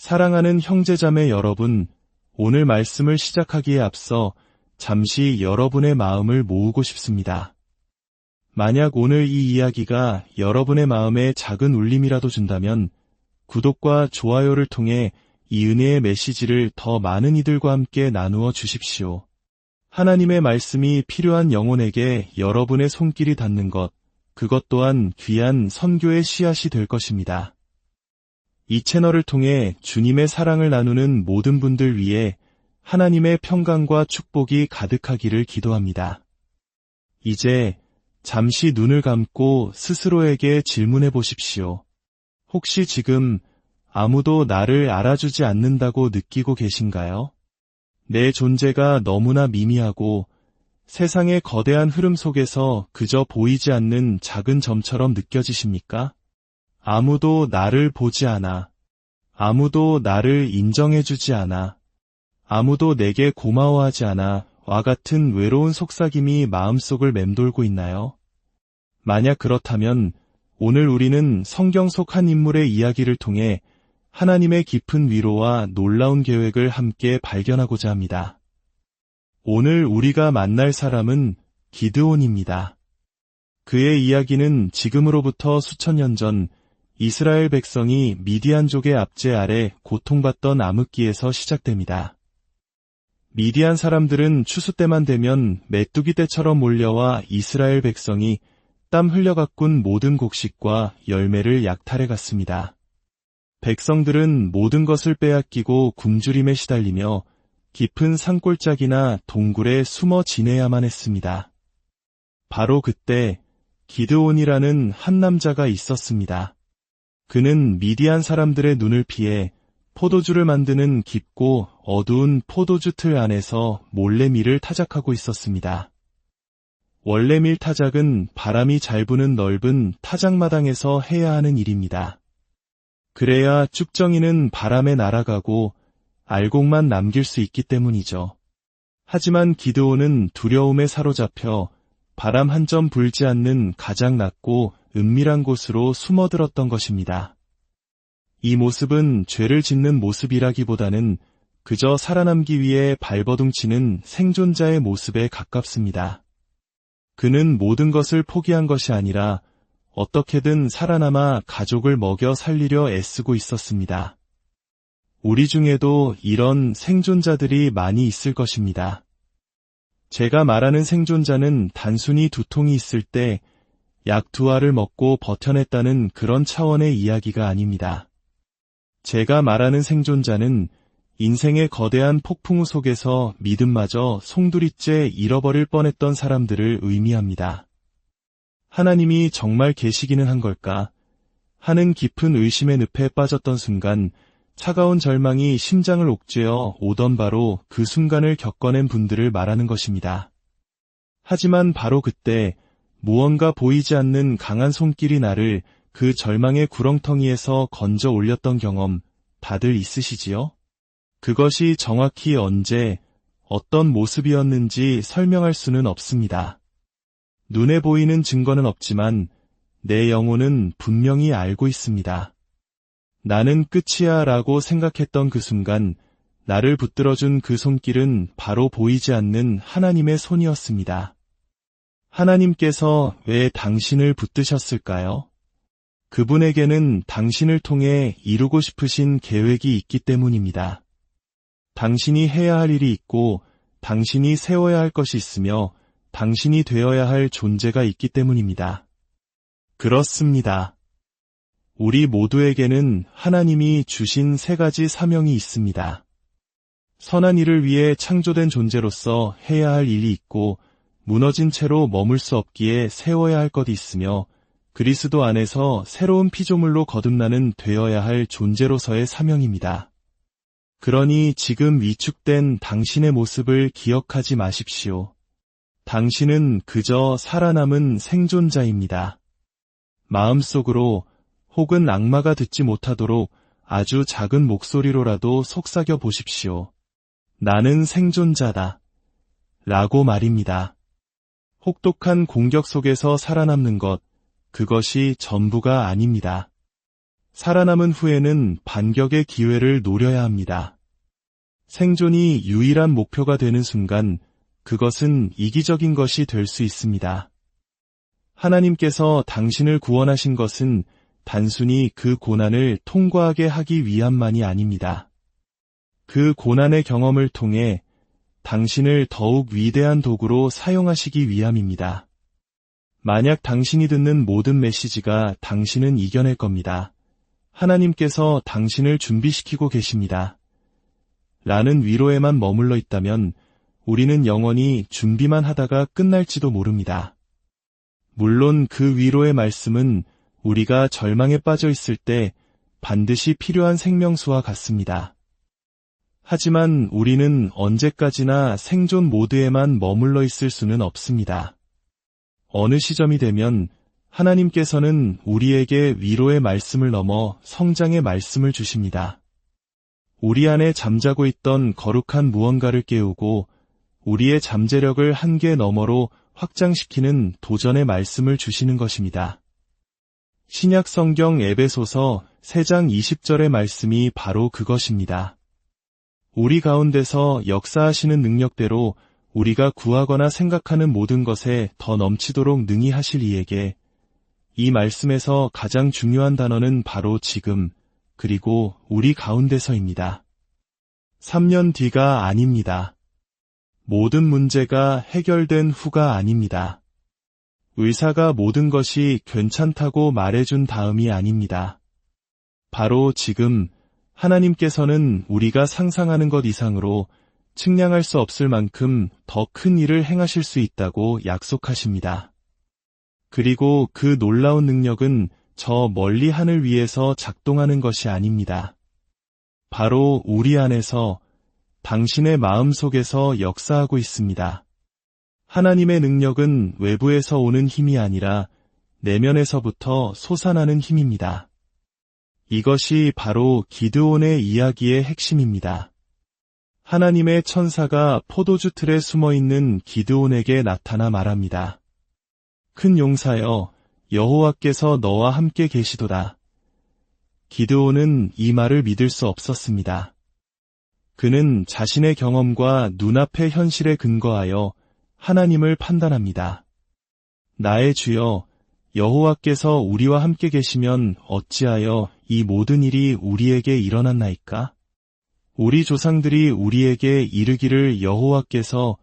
사랑하는 형제자매 여러분, 오늘 말씀을 시작하기에 앞서 잠시 여러분의 마음을 모으고 싶습니다. 만약 오늘 이 이야기가 여러분의 마음에 작은 울림이라도 준다면 구독과 좋아요를 통해 이 은혜의 메시지를 더 많은 이들과 함께 나누어 주십시오. 하나님의 말씀이 필요한 영혼에게 여러분의 손길이 닿는 것, 그것 또한 귀한 선교의 씨앗이 될 것입니다. 이 채널을 통해 주님의 사랑을 나누는 모든 분들 위해 하나님의 평강과 축복이 가득하기를 기도합니다. 이제 잠시 눈을 감고 스스로에게 질문해 보십시오. 혹시 지금 아무도 나를 알아주지 않는다고 느끼고 계신가요? 내 존재가 너무나 미미하고 세상의 거대한 흐름 속에서 그저 보이지 않는 작은 점처럼 느껴지십니까? 아무도 나를 보지 않아. 아무도 나를 인정해주지 않아. 아무도 내게 고마워하지 않아 와 같은 외로운 속삭임이 마음속을 맴돌고 있나요? 만약 그렇다면 오늘 우리는 성경 속 한 인물의 이야기를 통해 하나님의 깊은 위로와 놀라운 계획을 함께 발견하고자 합니다. 오늘 우리가 만날 사람은 기드온입니다. 그의 이야기는 지금으로부터 수천 년 전 이스라엘 백성이 미디안족의 압제 아래 고통받던 암흑기에서 시작됩니다. 미디안 사람들은 추수 때만 되면 메뚜기 떼처럼 몰려와 이스라엘 백성이 땀 흘려 가꾼 모든 곡식과 열매를 약탈해 갔습니다. 백성들은 모든 것을 빼앗기고 굶주림에 시달리며 깊은 산골짜기나 동굴에 숨어 지내야만 했습니다. 바로 그때 기드온이라는 한 남자가 있었습니다. 그는 미디안 사람들의 눈을 피해 포도주를 만드는 깊고 어두운 포도주 틀 안에서 몰래 밀을 타작하고 있었습니다. 원래 밀 타작은 바람이 잘 부는 넓은 타작마당에서 해야 하는 일입니다. 그래야 쭉정이는 바람에 날아가고 알곡만 남길 수 있기 때문이죠. 하지만 기드온은 두려움에 사로잡혀 바람 한 점 불지 않는 가장 낮고 은밀한 곳으로 숨어들었던 것입니다. 이 모습은 죄를 짓는 모습이라기보다는 그저 살아남기 위해 발버둥치는 생존자의 모습에 가깝습니다. 그는 모든 것을 포기한 것이 아니라 어떻게든 살아남아 가족을 먹여 살리려 애쓰고 있었습니다. 우리 중에도 이런 생존자들이 많이 있을 것입니다. 제가 말하는 생존자는 단순히 두통이 있을 때 약 두 알을 먹고 버텨냈다는 그런 차원의 이야기가 아닙니다. 제가 말하는 생존자는 인생의 거대한 폭풍우 속에서 믿음마저 송두리째 잃어버릴 뻔했던 사람들을 의미합니다. 하나님이 정말 계시기는 한 걸까? 하는 깊은 의심의 늪에 빠졌던 순간 차가운 절망이 심장을 옥죄어 오던 바로 그 순간을 겪어낸 분들을 말하는 것입니다. 하지만 바로 그때 무언가 보이지 않는 강한 손길이 나를 그 절망의 구렁텅이에서 건져 올렸던 경험 다들 있으시지요? 그것이 정확히 언제, 어떤 모습이었는지 설명할 수는 없습니다. 눈에 보이는 증거는 없지만 내 영혼은 분명히 알고 있습니다. 나는 끝이야 라고 생각했던 그 순간 나를 붙들어준 그 손길은 바로 보이지 않는 하나님의 손이었습니다. 하나님께서 왜 당신을 붙드셨을까요? 그분에게는 당신을 통해 이루고 싶으신 계획이 있기 때문입니다. 당신이 해야 할 일이 있고 당신이 세워야 할 것이 있으며 당신이 되어야 할 존재가 있기 때문입니다. 그렇습니다. 우리 모두에게는 하나님이 주신 세 가지 사명이 있습니다. 선한 일을 위해 창조된 존재로서 해야 할 일이 있고 무너진 채로 머물 수 없기에 세워야 할 것이 있으며 그리스도 안에서 새로운 피조물로 거듭나는 되어야 할 존재로서의 사명입니다. 그러니 지금 위축된 당신의 모습을 기억하지 마십시오. 당신은 그저 살아남은 생존자입니다. 마음속으로 혹은 악마가 듣지 못하도록 아주 작은 목소리로라도 속삭여 보십시오. 나는 생존자다. 라고 말입니다. 혹독한 공격 속에서 살아남는 것, 그것이 전부가 아닙니다. 살아남은 후에는 반격의 기회를 노려야 합니다. 생존이 유일한 목표가 되는 순간 그것은 이기적인 것이 될 수 있습니다. 하나님께서 당신을 구원하신 것은 단순히 그 고난을 통과하게 하기 위함만이 아닙니다. 그 고난의 경험을 통해 당신을 더욱 위대한 도구로 사용하시기 위함입니다. 만약 당신이 듣는 모든 메시지가 당신은 이겨낼 겁니다. 하나님께서 당신을 준비시키고 계십니다. 라는 위로에만 머물러 있다면 우리는 영원히 준비만 하다가 끝날지도 모릅니다. 물론 그 위로의 말씀은 우리가 절망에 빠져 있을 때 반드시 필요한 생명수와 같습니다. 하지만 우리는 언제까지나 생존 모드에만 머물러 있을 수는 없습니다. 어느 시점이 되면 하나님께서는 우리에게 위로의 말씀을 넘어 성장의 말씀을 주십니다. 우리 안에 잠자고 있던 거룩한 무언가를 깨우고 우리의 잠재력을 한계 너머로 확장시키는 도전의 말씀을 주시는 것입니다. 신약 성경 에베소서 3장 20절의 말씀이 바로 그것입니다. 우리 가운데서 역사하시는 능력대로 우리가 구하거나 생각하는 모든 것에 더 넘치도록 능히 하실 이에게 이 말씀에서 가장 중요한 단어는 바로 지금 그리고 우리 가운데서입니다. 3년 뒤가 아닙니다. 모든 문제가 해결된 후가 아닙니다. 의사가 모든 것이 괜찮다고 말해준 다음이 아닙니다. 바로 지금 하나님께서는 우리가 상상하는 것 이상으로 측량할 수 없을 만큼 더 큰 일을 행하실 수 있다고 약속하십니다. 그리고 그 놀라운 능력은 저 멀리 하늘 위에서 작동하는 것이 아닙니다. 바로 우리 안에서 당신의 마음 속에서 역사하고 있습니다. 하나님의 능력은 외부에서 오는 힘이 아니라 내면에서부터 솟아나는 힘입니다. 이것이 바로 기드온의 이야기의 핵심입니다. 하나님의 천사가 포도주 틀에 숨어 있는 기드온에게 나타나 말합니다. 큰 용사여, 여호와께서 너와 함께 계시도다. 기드온은 이 말을 믿을 수 없었습니다. 그는 자신의 경험과 눈앞의 현실에 근거하여 하나님을 판단합니다. 나의 주여, 여호와께서 우리와 함께 계시면 어찌하여 이 모든 일이 우리에게 일어났나이까? 우리 조상들이 우리에게 이르기를 여호와께서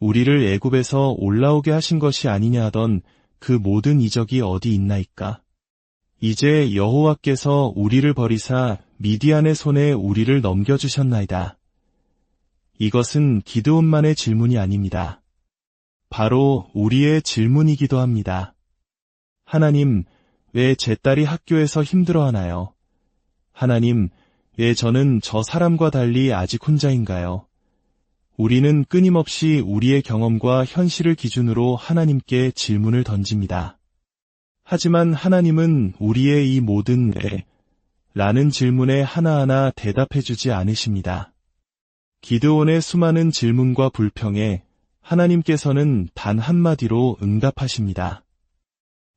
우리를 애굽에서 올라오게 하신 것이 아니냐 하던 그 모든 이적이 어디 있나이까? 이제 여호와께서 우리를 버리사 미디안의 손에 우리를 넘겨주셨나이다. 이것은 기드온만의 질문이 아닙니다. 바로 우리의 질문이기도 합니다. 하나님, 왜 제 딸이 학교에서 힘들어하나요? 하나님, 왜 저는 저 사람과 달리 아직 혼자인가요? 우리는 끊임없이 우리의 경험과 현실을 기준으로 하나님께 질문을 던집니다. 하지만 하나님은 우리의 이 모든 애, 라는 질문에 하나하나 대답해주지 않으십니다. 기드온의 수많은 질문과 불평에 하나님께서는 단 한마디로 응답하십니다.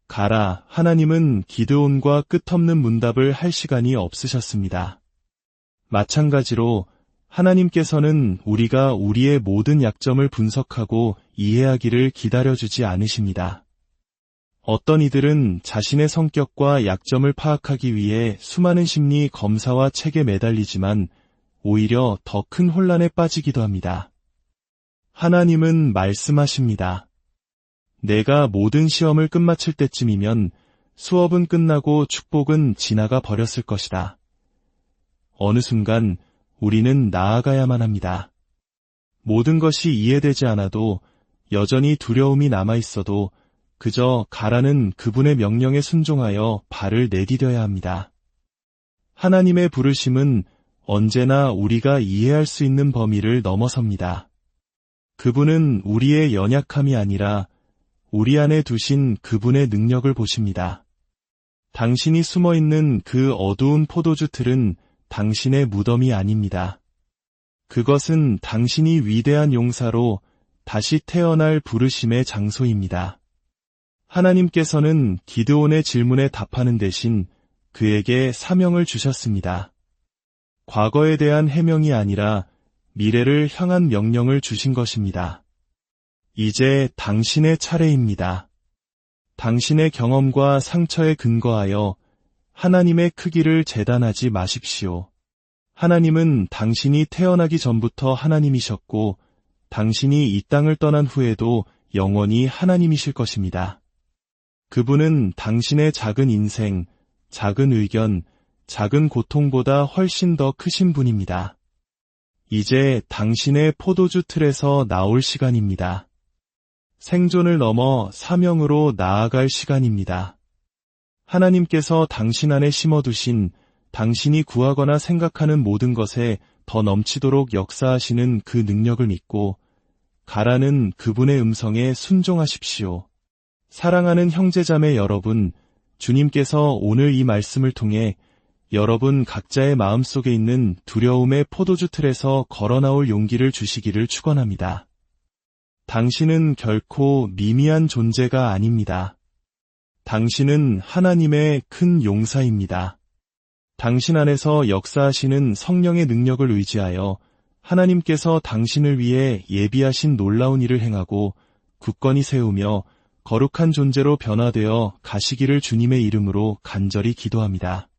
가라, 하나님은 기드온과 끝없는 문답을 할 시간이 없으셨습니다. 마찬가지로 하나님께서는 우리가 우리의 모든 약점을 분석하고 이해하기를 기다려주지 않으십니다. 어떤 이들은 자신의 성격과 약점을 파악하기 위해 수많은 심리 검사와 책에 매달리지만 오히려 더 큰 혼란에 빠지기도 합니다. 하나님은 말씀하십니다. 내가 모든 시험을 끝마칠 때쯤이면 수업은 끝나고 축복은 지나가 버렸을 것이다. 어느 순간 우리는 나아가야만 합니다. 모든 것이 이해되지 않아도 여전히 두려움이 남아 있어도 그저 가라는 그분의 명령에 순종하여 발을 내디뎌야 합니다. 하나님의 부르심은 언제나 우리가 이해할 수 있는 범위를 넘어섭니다. 그분은 우리의 연약함이 아니라 우리 안에 두신 그분의 능력을 보십니다. 당신이 숨어 있는 그 어두운 포도주 틀은 당신의 무덤이 아닙니다. 그것은 당신이 위대한 용사로 다시 태어날 부르심의 장소입니다. 하나님께서는 기드온의 질문에 답하는 대신 그에게 사명을 주셨습니다. 과거에 대한 해명이 아니라 미래를 향한 명령을 주신 것입니다. 이제 당신의 차례입니다. 당신의 경험과 상처에 근거하여 하나님의 크기를 재단하지 마십시오. 하나님은 당신이 태어나기 전부터 하나님이셨고 당신이 이 땅을 떠난 후에도 영원히 하나님이실 것입니다. 그분은 당신의 작은 인생, 작은 의견, 작은 고통보다 훨씬 더 크신 분입니다. 이제 당신의 포도주 틀에서 나올 시간입니다. 생존을 넘어 사명으로 나아갈 시간입니다. 하나님께서 당신 안에 심어두신 당신이 구하거나 생각하는 모든 것에 더 넘치도록 역사하시는 그 능력을 믿고 가라는 그분의 음성에 순종하십시오. 사랑하는 형제자매 여러분, 주님께서 오늘 이 말씀을 통해 여러분 각자의 마음속에 있는 두려움의 포도주 틀에서 걸어 나올 용기를 주시기를 축원합니다. 당신은 결코 미미한 존재가 아닙니다. 당신은 하나님의 큰 용사입니다. 당신 안에서 역사하시는 성령의 능력을 의지하여 하나님께서 당신을 위해 예비하신 놀라운 일을 행하고 굳건히 세우며 거룩한 존재로 변화되어 가시기를 주님의 이름으로 간절히 기도합니다.